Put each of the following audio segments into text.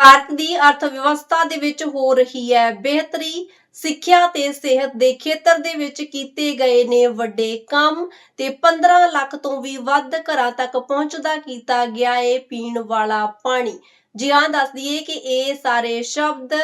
ਭਾਰਤ ਦੀ ਅਰਥ ਵਿਵਸਥਾ ਦੇ ਵਿੱਚ ਹੋ ਰਹੀ ਹੈ। ਬਿਹਤਰੀ ਸਿੱਖਿਆ ਤੇ ਸਿਹਤ ਦੇ ਖੇਤਰ ਦੇ ਵਿੱਚ ਕੀਤੇ ਗਏ ਨੇ ਵੱਡੇ ਕੰਮ ਤੇ 15 ਲੱਖ ਤੋਂ ਵੀ ਵੱਧ ਘਰਾਂ ਤੱਕ ਪਹੁੰਚਦਾ ਕੀਤਾ ਗਿਆ ਹੈ ਪੀਣ ਵਾਲਾ ਪਾਣੀ। ਜੀ ਹਾਂ, ਦੱਸ ਦਈਏ ਕਿ ਇਹ ਸਾਰੇ ਸ਼ਬਦ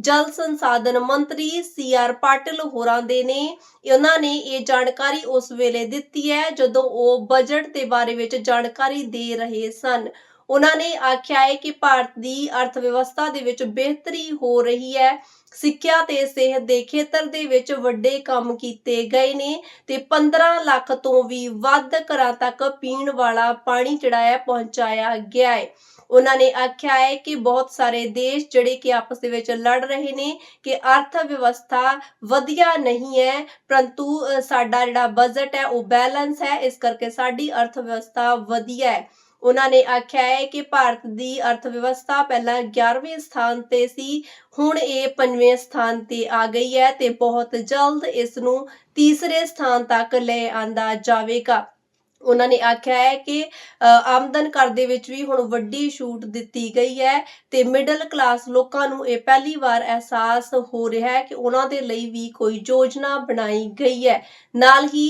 ਜਲ ਸੰਸਾਧਨ ਮੰਤਰੀ ਸੀ ਆਰ ਪਾਟਿਲ ਹੋਰਾਂ ਦੇ ਨੇ। ਉਹਨਾਂ ਨੇ ਇਹ ਜਾਣਕਾਰੀ ਉਸ ਵੇਲੇ ਦਿੱਤੀ ਹੈ ਜਦੋਂ ਉਹ ਬਜਟ ਦੇ ਬਾਰੇ ਵਿੱਚ ਜਾਣਕਾਰੀ ਦੇ ਰਹੇ ਸਨ। ਉਹਨਾਂ ਨੇ ਆਖਿਆ ਹੈ ਕਿ ਭਾਰਤ ਦੀ ਅਰਥ ਵਿਵਸਥਾ ਦੇ ਵਿੱਚ ਬਿਹਤਰੀ ਹੋ ਰਹੀ ਹੈ। ਸਿੱਖਿਆ ਤੇ ਸਿਹਤ ਦੇ ਖੇਤਰ ਦੇ ਵਿੱਚ ਵੱਡੇ ਕੰਮ ਕੀਤੇ ਗਏ ਨੇ ਤੇ 15 ਲੱਖ ਤੋਂ ਵੀ ਵੱਧ ਘਰਾਂ ਤੱਕ ਪੀਣ ਵਾਲਾ ਪਾਣੀ ਜਿਹੜਾ ਹੈ ਪਹੁੰਚਾਇਆ ਗਿਆ ਹੈ। ਉਹਨਾਂ ਨੇ ਆਖਿਆ ਹੈ ਕਿ ਬਹੁਤ ਸਾਰੇ ਦੇਸ਼ ਜਿਹੜੇ ਕਿ ਆਪਸ ਦੇ ਵਿੱਚ ਲੜ ਰਹੇ ਨੇ ਕਿ ਅਰਥ ਵਿਵਸਥਾ ਵਧੀਆ ਨਹੀਂ ਹੈ, ਪਰੰਤੂ ਸਾਡਾ ਜਿਹੜਾ ਬਜਟ ਹੈ ਉਹ ਬੈਲੈਂਸ ਹੈ, ਇਸ ਕਰਕੇ ਸਾਡੀ ਅਰਥ ਵਿਵਸਥਾ ਵਧੀਆ ਹੈ। ਉਹਨਾਂ ਨੇ ਆਖਿਆ ਹੈ ਕਿ ਭਾਰਤ ਦੀ ਅਰਥ ਵਿਵਸਥਾ ਪਹਿਲਾਂ 11ਵੇਂ ਸਥਾਨ ਤੇ ਸੀ, ਹੁਣ ਇਹ 5ਵੇਂ ਸਥਾਨ ਤੇ ਆ ਗਈ ਹੈ ਤੇ ਬਹੁਤ ਜਲਦ ਇਸ ਨੂੰ ਤੀਸਰੇ ਸਥਾਨ ਤੱਕ ਲੈ ਆਂਦਾ ਜਾਵੇਗਾ। ਉਹਨਾਂ ਨੇ ਆਖਿਆ ਹੈ ਕਿ ਅ, ਆਮਦਨ ਕਰ ਦੇ ਵਿੱਚ ਵੀ ਹੁਣ ਵੱਡੀ ਛੂਟ ਦਿੱਤੀ ਗਈ ਹੈ ਤੇ ਮਿਡਲ ਕਲਾਸ ਲੋਕਾਂ ਨੂੰ ਇਹ ਪਹਿਲੀ ਵਾਰ ਅਹਿਸਾਸ ਹੋ ਰਿਹਾ ਹੈ ਕਿ ਉਹਨਾਂ ਦੇ ਲਈ ਵੀ ਕੋਈ ਯੋਜਨਾ ਬਣਾਈ ਗਈ ਹੈ। ਨਾਲ ਹੀ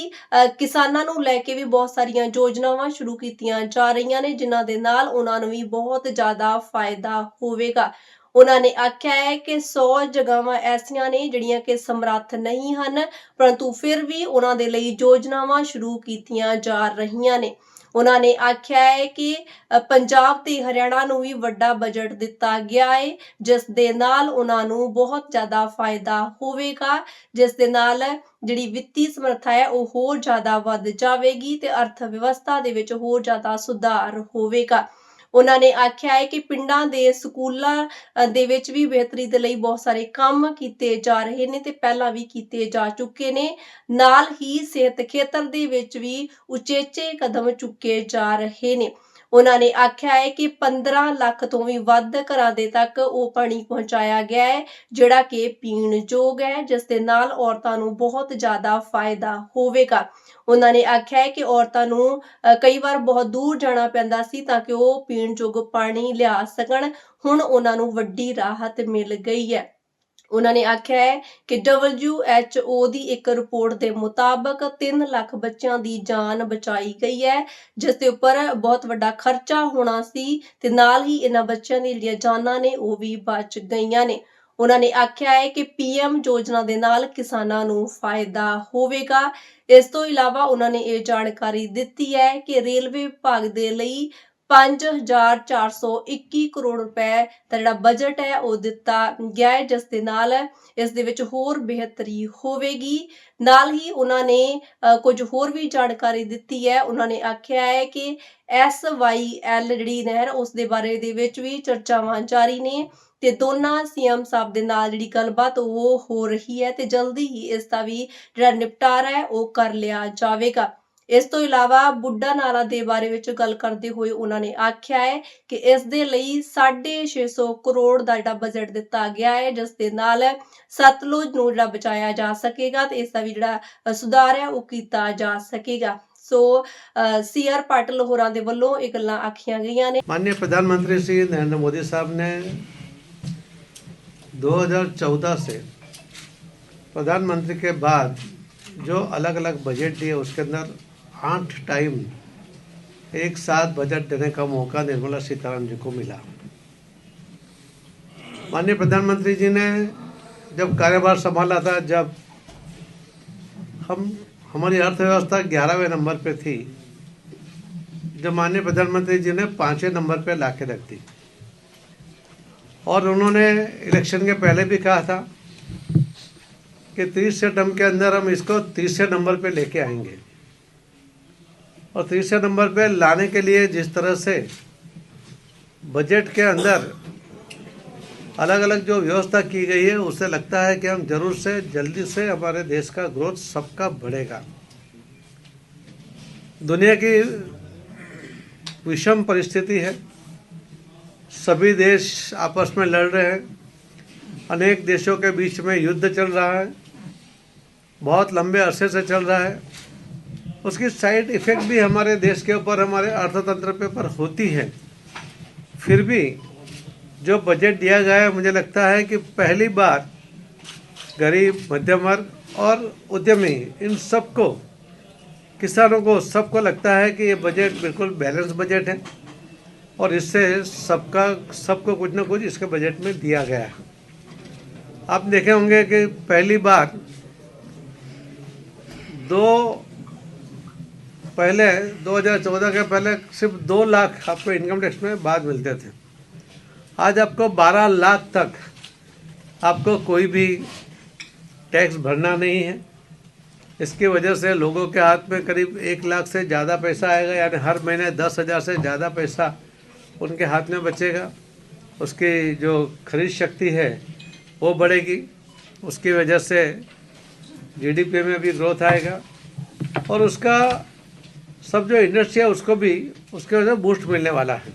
ਕਿਸਾਨਾਂ ਨੂੰ ਲੈ ਕੇ ਵੀ ਬਹੁਤ ਸਾਰੀਆਂ ਯੋਜਨਾਵਾਂ ਸ਼ੁਰੂ ਕੀਤੀਆਂ ਜਾ ਰਹੀਆਂ ਨੇ ਜਿਨ੍ਹਾਂ ਦੇ ਨਾਲ ਉਹਨਾਂ ਨੂੰ ਵੀ ਬਹੁਤ ਜ਼ਿਆਦਾ ਫਾਇਦਾ ਹੋਵੇਗਾ। ਉਹਨਾਂ ਨੇ ਆਖਿਆ ਹੈ ਕਿ 100 ਜਗ੍ਹਾਵਾਂ ਐਸੀਆਂ ਨੇ ਜਿਹੜੀਆਂ ਕਿ ਸਮਰੱਥ ਨਹੀਂ ਹਨ, ਪਰੰਤੂ ਫਿਰ ਵੀ ਉਹਨਾਂ ਦੇ ਲਈ ਯੋਜਨਾਵਾਂ ਸ਼ੁਰੂ ਕੀਤੀਆਂ ਜਾ ਰਹੀਆਂ ਨੇ। ਉਹਨਾਂ ਨੇ ਆਖਿਆ ਹੈ ਕਿ ਪੰਜਾਬ ਤੇ ਹਰਿਆਣਾ ਨੂੰ ਵੀ ਵੱਡਾ ਬਜਟ ਦਿੱਤਾ ਗਿਆ ਹੈ ਜਿਸ ਦੇ ਨਾਲ ਉਹਨਾਂ ਨੂੰ ਬਹੁਤ ਜ਼ਿਆਦਾ ਫਾਇਦਾ ਹੋਵੇਗਾ, ਜਿਸ ਦੇ ਨਾਲ ਜਿਹੜੀ ਵਿੱਤੀ ਸਮਰੱਥਾ ਹੈ ਉਹ ਹੋਰ ਜ਼ਿਆਦਾ ਵੱਧ ਜਾਵੇਗੀ ਤੇ ਅਰਥ ਵਿਵਸਥਾ ਦੇ ਵਿੱਚ ਹੋਰ ਜ਼ਿਆਦਾ ਸੁਧਾਰ ਹੋਵੇਗਾ। ਉਹਨਾਂ ਨੇ ਆਖਿਆ ਹੈ ਕਿ ਪਿੰਡਾਂ ਦੇ ਸਕੂਲਾਂ ਦੇ ਵਿੱਚ ਵੀ ਬਿਹਤਰੀ ਦੇ ਲਈ ਬਹੁਤ ਸਾਰੇ ਕੰਮ ਕੀਤੇ ਜਾ ਰਹੇ ਨੇ ਤੇ ਪਹਿਲਾਂ ਵੀ ਕੀਤੇ ਜਾ ਚੁੱਕੇ ਨੇ। ਨਾਲ ਹੀ ਸਿਹਤ ਖੇਤਰ ਦੇ ਵਿੱਚ ਵੀ ਉਚੇਚੇ ਕਦਮ ਚੁੱਕੇ ਜਾ ਰਹੇ ਨੇ। ਉਹਨਾਂ ਨੇ ਆਖਿਆ ਹੈ ਕਿ 15 ਲੱਖ ਤੋਂ ਵੀ ਵੱਧ ਘਰਾਂ ਦੇ ਤੱਕ ਉਹ ਪਾਣੀ ਪਹੁੰਚਾਇਆ ਗਿਆ ਹੈ, ਜਿਹੜਾ ਕਿ ਪੀਣ ਯੋਗ ਹੈ, ਜਿਸ ਦੇ ਨਾਲ ਔਰਤਾਂ ਨੂੰ ਬਹੁਤ ਜ਼ਿਆਦਾ ਫਾਇਦਾ ਹੋਵੇਗਾ। ਉਹਨਾਂ ਨੇ ਆਖਿਆ ਹੈ ਕਿ ਔਰਤਾਂ ਨੂੰ ਕਈ ਵਾਰ ਬਹੁਤ ਦੂਰ ਜਾਣਾ ਪੈਂਦਾ ਸੀ ਤਾਂ ਕਿ ਉਹ ਪੀਣ ਯੋਗ ਪਾਣੀ ਲਿਆ ਸਕਣ। ਹੁਣ ਉਹਨਾਂ ਨੂੰ ਵੱਡੀ ਰਾਹਤ ਮਿਲ ਗਈ ਹੈ। ਉਹਨਾਂ ਨੇ ਆਖਿਆ ਹੈ ਕਿ WHO ਦੀ ਇੱਕ ਰਿਪੋਰਟ ਦੇ ਮੁਤਾਬਕ 3 ਲੱਖ ਬੱਚਿਆਂ ਦੀ ਜਾਨ ਬਚਾਈ ਗਈ ਹੈ, ਜਿਸ ਦੇ ਉੱਪਰ ਬਹੁਤ ਵੱਡਾ ਖਰਚਾ ਹੋਣਾ ਸੀ ਤੇ ਨਾਲ ਹੀ ਇਹਨਾਂ ਬੱਚਿਆਂ ਦੀਆਂ ਜਿਹੜੀਆਂ ਜਾਨਾਂ ਨੇ ਉਹ ਵੀ ਬਚ ਗਈਆਂ ਨੇ। ਉਹਨਾਂ ਨੇ ਆਖਿਆ ਹੈ ਕਿ ਪੀਐਮ ਯੋਜਨਾ ਦੇ ਨਾਲ ਕਿਸਾਨਾਂ ਨੂੰ ਫਾਇਦਾ ਹੋਵੇਗਾ। ਇਸ ਤੋਂ ਇਲਾਵਾ ਉਹਨਾਂ ਨੇ ਇਹ ਜਾਣਕਾਰੀ ਦਿੱਤੀ ਹੈ ਕਿ ਰੇਲਵੇ ਵਿਭਾਗ ਦੇ ਲਈ 5421 ਕਰੋੜ ਰੁਪਏ ਦਾ ਜਿਹੜਾ ਬਜਟ ਹੈ ਉਹ ਦਿੱਤਾ ਗਿਆ ਹੈ, ਜਿਸ ਦੇ ਨਾਲ ਇਸ ਦੇ ਵਿੱਚ ਹੋਰ ਬਿਹਤਰੀ ਹੋਵੇਗੀ। ਨਾਲ ਹੀ ਉਹਨਾਂ ਨੇ ਕੁਝ ਹੋਰ ਵੀ ਜਾਣਕਾਰੀ ਦਿੱਤੀ ਹੈ। ਉਹਨਾਂ ਨੇ ਆਖਿਆ ਹੈ ਕਿ SYL ਜਿਹੜੀ ਨਹਿਰ, ਉਸ ਦੇ ਬਾਰੇ ਦੇ ਵਿੱਚ ਵੀ ਚਰਚਾਵਾਂ ਜਾਰੀ ਨੇ ਤੇ ਦੋਨਾਂ ਸੀਐਮ ਸਾਹਿਬ ਦੇ ਨਾਲ ਜਿਹੜੀ ਗੱਲਬਾਤ, ਉਹ ਹੋ ਰਹੀ ਹੈ ਤੇ ਜਲਦੀ ਹੀ ਇਸ ਦਾ ਵੀ ਜਿਹੜਾ ਨਿਪਟਾਰਾ ਹੈ, ਉਹ ਕਰ ਲਿਆ ਜਾਵੇਗਾ। ਇਸ ਤੋਂ ਇਲਾਵਾ ਬੁੱਢਾ ਨਾਲਾ ਦੇ ਬਾਰੇ ਵਿੱਚ ਗੱਲ ਕਰਦੇ ਹੋਏ ਉਹਨਾਂ ਨੇ ਆਖਿਆ ਹੈ ਕਿ ਇਸ ਦੇ ਲਈ 650 ਕਰੋੜ ਦਾ ਜਿਹੜਾ ਬਜਟ ਦਿੱਤਾ ਗਿਆ ਹੈ ਜਿਸ ਦੇ ਨਾਲ ਸਤਲੁਜ ਨੂੰ ਜਿਹੜਾ ਬਚਾਇਆ ਜਾ ਸਕੇਗਾ ਤੇ ਇਸ ਦਾ ਵੀ ਜਿਹੜਾ ਅ, ਸੁਧਾਰ ਹੈ ਉਹ ਕੀਤਾ ਜਾ ਸਕੇਗਾ ਸੋ ਸੀ ਆਰ ਪਾਟਿਲ ਹੋਰਾਂ ਦੇ ਵੱਲੋਂ ਇਹ ਗੱਲਾਂ ਆਖੀਆਂ ਗਈਆਂ ਨੇ माननीय प्रधानमंत्री श्री नरेंद्र मोदी साहब ने 2014 से प्रधानमंत्री के बाद जो अलग अलग बजट दिए उसके अंदर आठ टाइम एक साथ बजट देने का मौका निर्मला सीतारामन जी को मिला। माननीय प्रधानमंत्री जी ने जब कार्यभार संभाला था, जब हम, हमारी अर्थव्यवस्था ग्यारहवें नंबर पे थी, जब माननीय प्रधानमंत्री जी ने पाँचवें नंबर पे ला के रख दी। और उन्होंने इलेक्शन के पहले भी कहा था कि तीसरे टर्म के अंदर हम इसको तीसरे नंबर पे लेके आएँगे। और तीसरे नंबर पे लाने के लिए जिस तरह से बजट के अंदर अलग अलग जो व्यवस्था की गई है उससे लगता है कि हम ज़रूर से जल्दी से हमारे देश का ग्रोथ सबका बढ़ेगा। दुनिया की विषम परिस्थिति है। सभी देश आपस में लड़ रहे हैं। अनेक देशों के बीच में युद्ध चल रहा है। बहुत लंबे अरसे से चल रहा है। उसकी साइड इफ़ेक्ट भी हमारे देश के ऊपर, हमारे अर्थतंत्र पे पर होती है। फिर भी जो बजट दिया गया है, मुझे लगता है कि पहली बार गरीब मध्यम वर्ग और उद्यमी, इन सबको, किसानों को, सबको लगता है कि ये बजट बिल्कुल बैलेंस बजट है और इससे सबका, सबको कुछ ना कुछ इसके बजट में दिया गया है। आप देखे होंगे कि पहली बार दो पहले 2014 के पहले सिर्फ़ दो लाख आपको इनकम टैक्स में बाद मिलते थे। आज आपको 12 लाख तक आपको कोई भी टैक्स भरना नहीं है। इसकी वजह से लोगों के हाथ में करीब एक लाख से ज़्यादा पैसा आएगा, यानी हर महीने दस हज़ार से ज़्यादा पैसा उनके हाथ में बचेगा। उसकी जो खरीद शक्ति है, वो बढ़ेगी। उसकी वजह से जीडीपी में भी ग्रोथ आएगा। और उसका सब जो इंडस्ट्री है उसको भी उसके वजह से बूस्ट मिलने वाला है